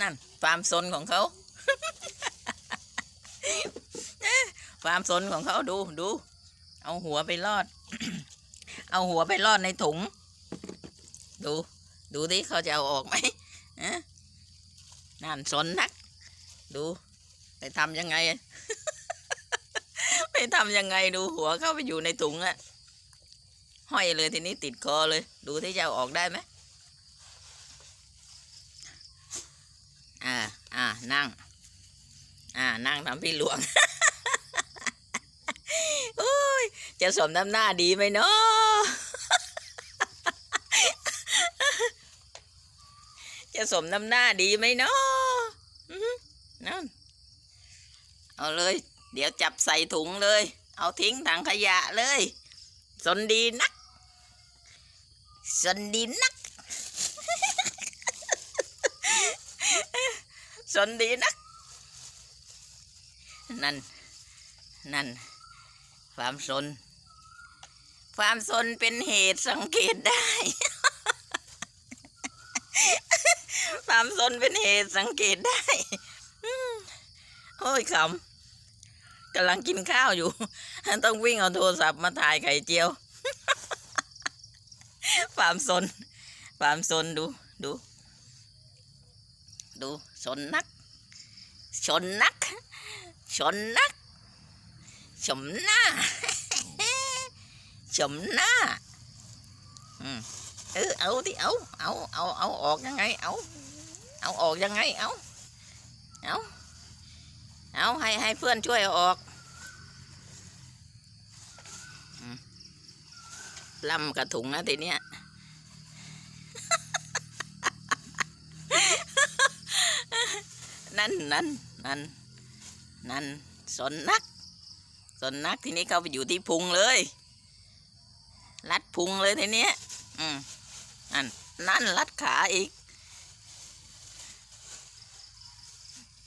นั่นความสนของเขา ความสนของเขาดูดู เอาหัวไปรอด เอาหัวไปรอดในถุง ดู ดูดิเขาจะเอาออกไหมนั่นสนนัก ดู ไปทำยังไง ไปทำยังไงดูหัวเข้าไปอยู่ในถุงอะห้อยเลยทีนี้ติดคอเลย ดูที่จะเอาออกได้ไหมอ่า อ่า นั่ง อ่า นั่งทำพี่หลวงโอ้ยจะสมน้ำหน้าดีไหมเนาะจะสมน้ำหน้าดีไหมเนาะนั่นเอาเลย เดี๋ยวจับใส่ถุงเลย เอาทิ้งถังขยะเลย สนดีนัก สนดีนัก สนดีนักนั่น นั่น ความสน ความสนเป็นเหตุสังเกตได้ ความสนเป็นเหตุสังเกตได้โอ้ยขำกำลังกินข้าวอยู่ ต้องวิ่งเอาโทรศัพท์มาถ่ายไข่เจียวความสนความสนดูดู ดูสนนักชนนักชนนักชมหน้าชมหน้าเออเอาที่เอาเอาเอาเอาออกยังไงเอาเอาออกยังไงเอาเอาเอาให้ให้เพื่อนช่วยออกล่ำกระถุงนะทีเนี้ย นั่นนั่นนั่นนั่นสนนัก สนนักทีนี้เขาไปอยู่ที่พุงเลย รัดพุงเลยทีเนี้ยอืมนั่นนั่นรัดขาอีก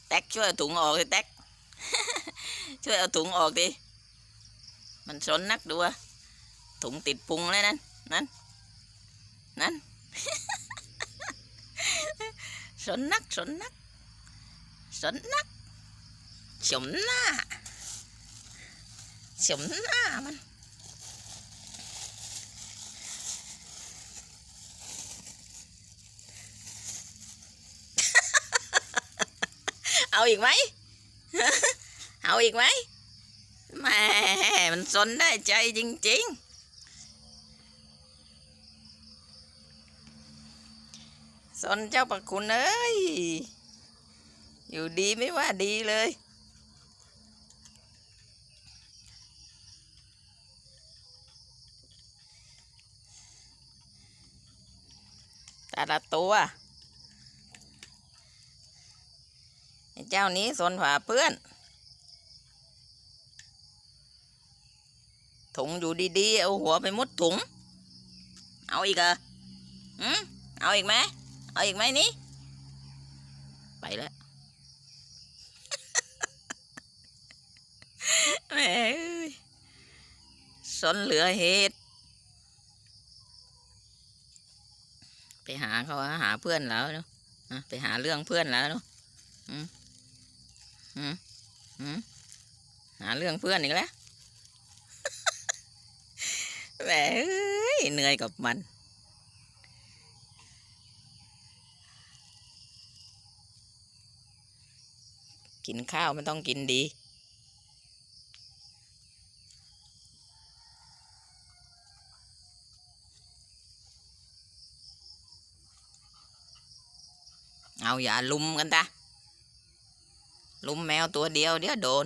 แท็กช่วยถุงออกเลยแท็กช่วยเอาถุงออกดิ มันสนนักดูอะถุงติดพุงเลยนั่น นั่น นั่น สนนักสนนัก สนนักสมหน้าสมหน้ามันเอาอีกไหมเอาอีกไหมแหม่มันสนได้ใจจริงๆสนเจ้าประคุณเอ้ย อยู่ดีไม่ว่าดีเลย แต่ละตัวไอเจ้านี้สนผาเพื่อน ถุงอยู่ดีๆ เอาหัวไปมุดถุง เอาอีกเหรออืมเอาอีกไหมเอาอีกไหมนี่ ไปแล้ว แหม่เอ้ย สนเหลือเหตุ ไปหาเขาหาเพื่อนแล้วเนาะไปหาเรื่องเพื่อนแล้วเนาะอืมอืมอืมหาเรื่องเพื่อนอีกแล้วแหมเอ้ยเหนื่อยกับมันกินข้าวไม่ต้องกินดี เอาอย่าลุมกันตาลุมแมวตัวเดียวเดี๋ยวโดน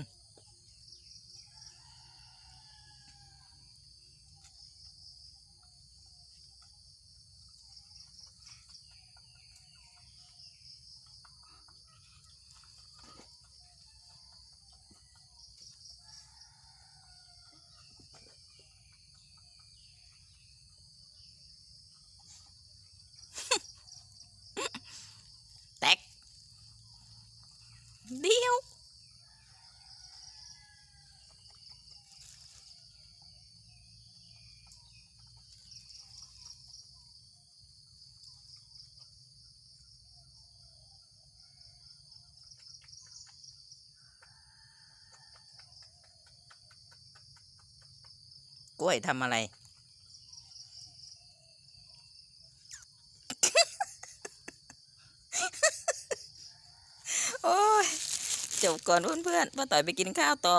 กล้วยทำอะไร โอ้ย จบก่อนเพื่อนๆป้าต่อยไปกินข้าวต่อ